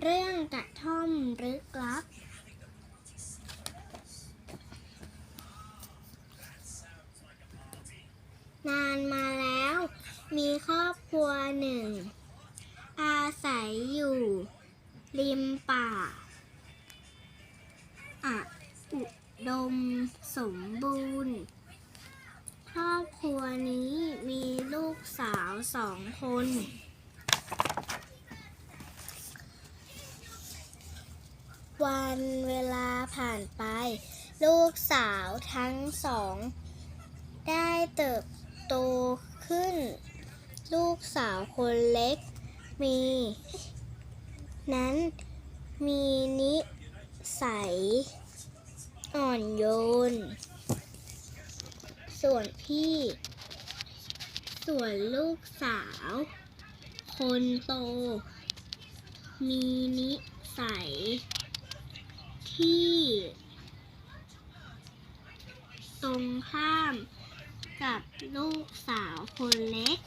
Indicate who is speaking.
Speaker 1: เรื่องกระท่อมลึกลับ นานมาแล้ว มีครอบครัวหนึ่ง อาศัยอยู่ ริมป่าอะอุดมสมบูรณ์ ครอบครัวนี้มีลูกสาวสองคน วันเวลาผ่านไป ลูกสาวทั้งสอง ได้เติบโตขึ้น ลูกสาวคนเล็กมี นั้นมีนิสัยอ่อนโยน ส่วนพี่ ส่วนลูกสาว คนโต มีนิสัย ที่ ตรงข้ามกับลูกสาวคนเล็ก